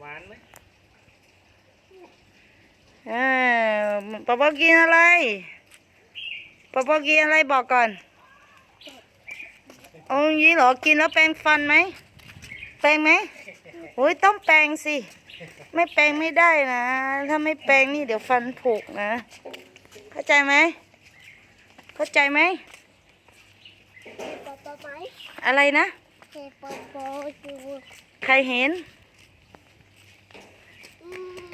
หวานไหมเออปอปอกินอะไรปอปอกินอะไรบอกก่อนเอาอย่างนี้เหรอ กินแล้วแปรงฟันไหม แปรงไหมโอ้ยต้องแปรงสิ ไม่แปรงไม่ได้นะ ถ้าไม่แปรงนี่เดี๋ยวฟันผุนะ เข้าใจไหม เข้าใจไหมปอปอไหมอะไรนะเจ็บปอปออยู่ใครเห็น อืม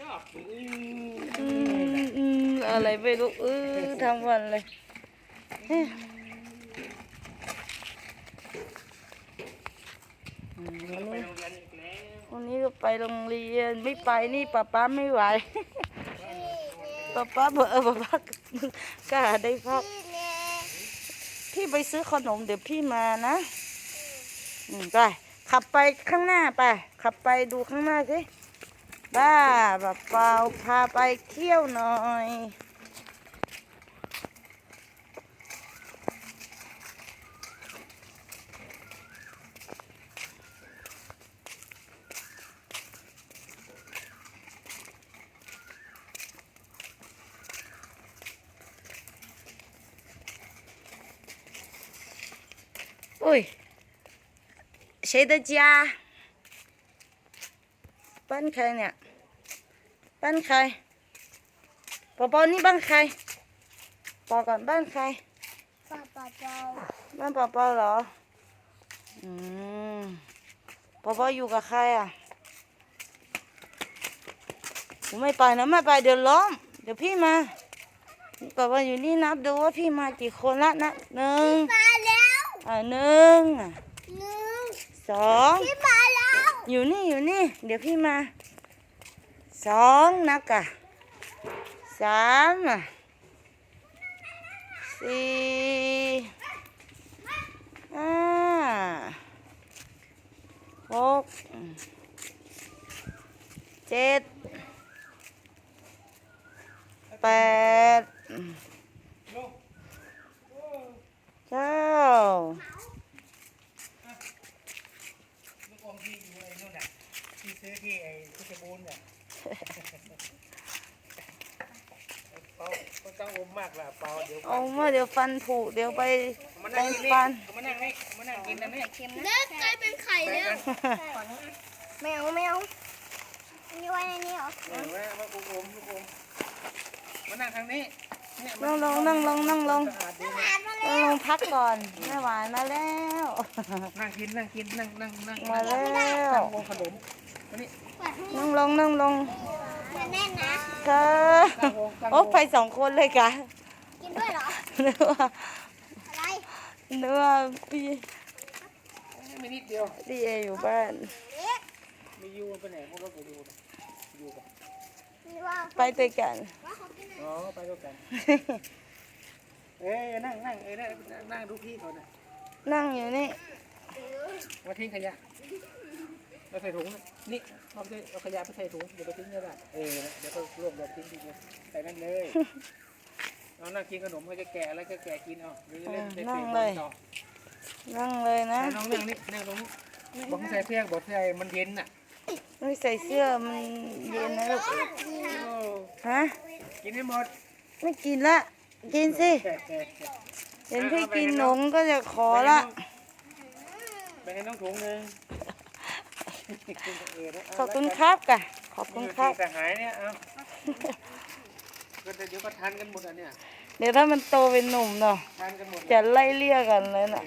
ชอบอืม อืม อะไรไม่รู้เออทำวันเลยอ๊ะอืมไปโรงเรียนอีกแล้ววันนี้ก็ไปโรงเรียนไม่ไปนี่ป้าป้าไม่ไหวป้าป้าบอกเอป้าป้ากล้าได้พักพี่ไปซื้อขนมเดี๋ยวพี่มานะอืมไปขับไปข้างหน้าไป ขับไปดูข้างหน้าสิ บ้าแบบเปล่าพาไปเที่ยวหน่อย อุ้ย谁的家 บ้านใครเนี่ยบ้านใครปอปอนี่บ้านใครบอกก่อนบ้านใครปอปอปอบ้านปอปอเหรอ อืมปอปออยู่กับใครอะผมไม่ไปนะไม่ไปเดี๋ยวล้มเดี๋ยวพี่มาปอปออยู่นี่นับดูว่าพี่มากี่คนละนับหนึ่งมาแล้วอ่าหนึ่งหนึ่งสองพี่มาแล้ว อยู่นี่อยู่นี่ เดี๋ยวพี่มาสองนักอะสามอะสี่ห้าหกเจ็ดแปดเก้า ลูกอมที่อยู่ไอ้นู่นน่ะที่ ซื้อที่ไอ้ที่จะบูนเนี่ยเปาก็ต้องอมมากล่ะเปาเดี๋ยวเอามาเดี๋ยวฟันผุเดี๋ยวไปมาแปรนั่งงกินนี่ฟันมานั่งนี่มานั่งกินนะนี่เลิกกลายเป็นไข่แล้วแมวแมวนี่ไว้ในนี้เหรอ เออแม่มาลูกอมลูกอมมานั่งทางนี้เนี่ยนั่งลงนั่งลงนั่งลงสะอาดดีนะนั่งลงพักก่อนแม่หวานมาแล้วนั่งกินนั่งกินนั่งนั่งนั่งมาแล้วนั่งวงขนมอันนี้นั่งลงนั่งลงมันแน่นนะเธอโอ้ไปสองคนเลยกะกินด้วยเหรอนึกว่าอะไรนึกว่าพี่มีนิดเดียวดีเออยู่บ้านมียูไปไหนพวกเราไปดูยูกันนี่ว่า ไปด้วยกันว่าเขากินอะไรอ๋อไปด้วยกัน เอ้ยนั่งนั่งเอ้ยนั่งนั่งดูพี่ก่อนนะนั่งอยู่นี่ มาทิ้งขยะมาใส่ถุงนี่เอาไปเอาขยะไปใส่ถุงเดี๋ยวไปทิ้งก็ได้เออเดี๋ยวก็รวบรวมทิ้งทิ้งเลยใส่นั่นเลยเอานั่งกินขนมเขาจะแกะอะไรก็แกะกินเอาหรือเล่นเตะบอลต่อนั่งเลยนะน้องนั่งนี่นั่งตรงนี้บอกให้ใส่เสื้อบอกใส่มันเย็นน่ะ ไม่ใส่เสื้อมันเย็นนะลูกโอ้ฮะ กินให้หมด ไม่กินละ กินสิแกะแกะแกะเห็นพี่กินหนมก็จะขอละไปให้น้องถุงหนึ่งขอบคุณครับกะขอบคุณครับสหายเนี่ยเอาก็เดี๋ยวก็ทานกันหมดอะเนี่ย เดี๋ยวถ้ามันโตเป็นหนุ่มเนาะทานกันหมดจะไล่เลี่ยกันเลยน่ะ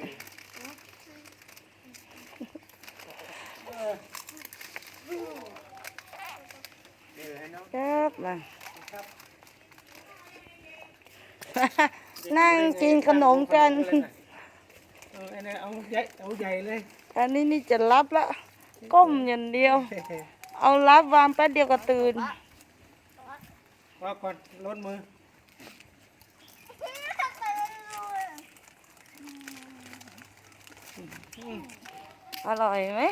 ครับมานั่งกินขนมกัน เออไอ้เนี่ยเอาใหญ่เอาใหญ่เลยอันนี้นี่จะรับละ ก้มอย่างเดียว เอารับวางแป๊บเดียวก็ตื่นว่าก่อนลดมืออร่อยไหม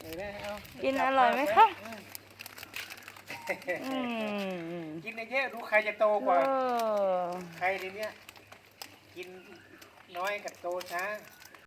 เดี๋ยวได้เอากินอร่อยไหมคะอืมกินเยอะๆดูใครจะโตกว่าเออใครทีเนี้ย กินน้อยกับโตช้า